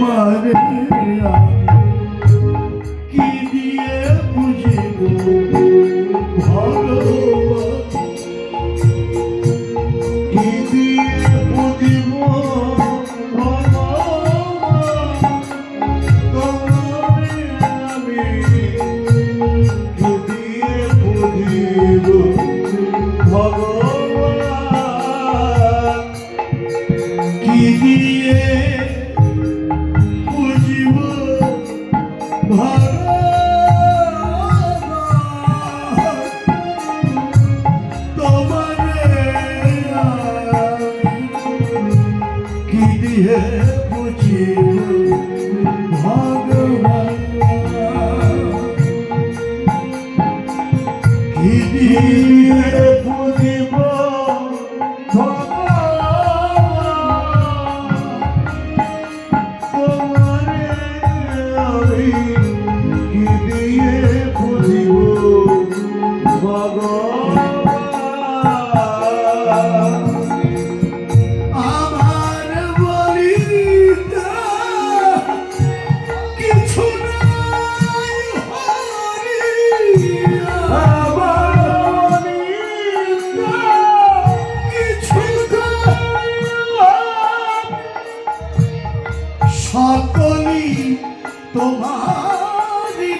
তোমারে দিয়ে বুঝিব ভগবান কি দিয়ে বুঝিব সকলই তোমারি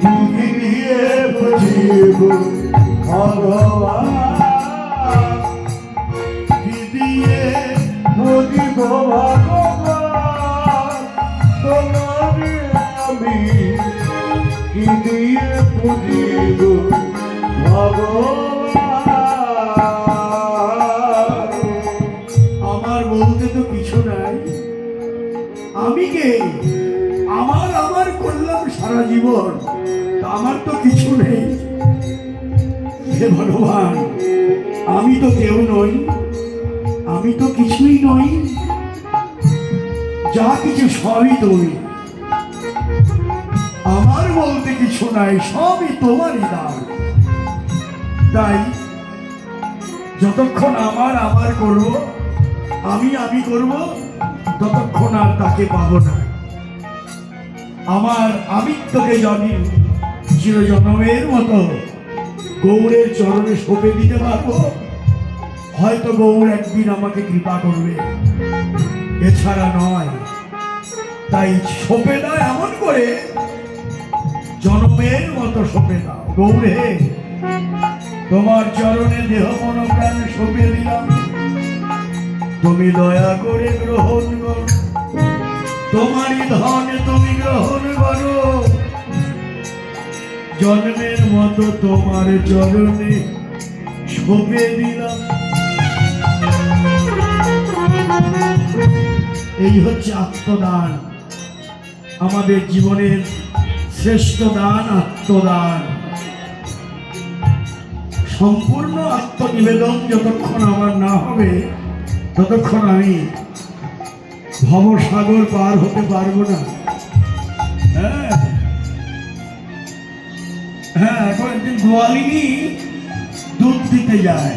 তুমি দিয়ে বুঝিব ভগবান দিয়ে বুঝিব ভগবান তোমারে আমি দিয়ে বুঝিব ভগবান বলতে তো কিছু নাই। আমি কে? আমার আমার করলাম সারা জীবন আমার তো কিছু নেই। হে ভগবান, আমি তো কেউ নই, আমি তো কিছুই নই। যা কিছু সবই তুমি। আমার বলতে কিছু নাই, সবই তোমারই দান। তাই যতক্ষণ আমার আমার করব আমি আমি করব ততক্ষণ আর তাকে পাবো না। আমার আমিত্বকে জানি, চিরজন্মের মতো। গৌরের চরণে সঁপে দিতে পারব। হয়তো গৌর একদিন আমাকে কৃপা করবে। এছাড়া নয়, তাই সঁপে দাও এমন করে। জন্মের মতো সঁপে দাও। গৌরে, তোমার চরণে দেহ মন প্রাণ সঁপে দিলাম। তুমি দয়া করে গ্রহণ করো। তোমারই ধন তুমি গ্রহণ করো। জন্মের মতো তোমার চরণে সঁপে দিলাম। এই হচ্ছে আত্মদান। আমাদের জীবনের শ্রেষ্ঠ দান আত্মদান। সম্পূর্ণ আত্মনিবেদন যতক্ষণ আমার না হবে ততক্ষণ আমি ভবসাগর পার হতে পারব না। হ্যাঁ। হ্যাঁ এখন একদিন গোয়ালিনী দুধ দিতে যায়।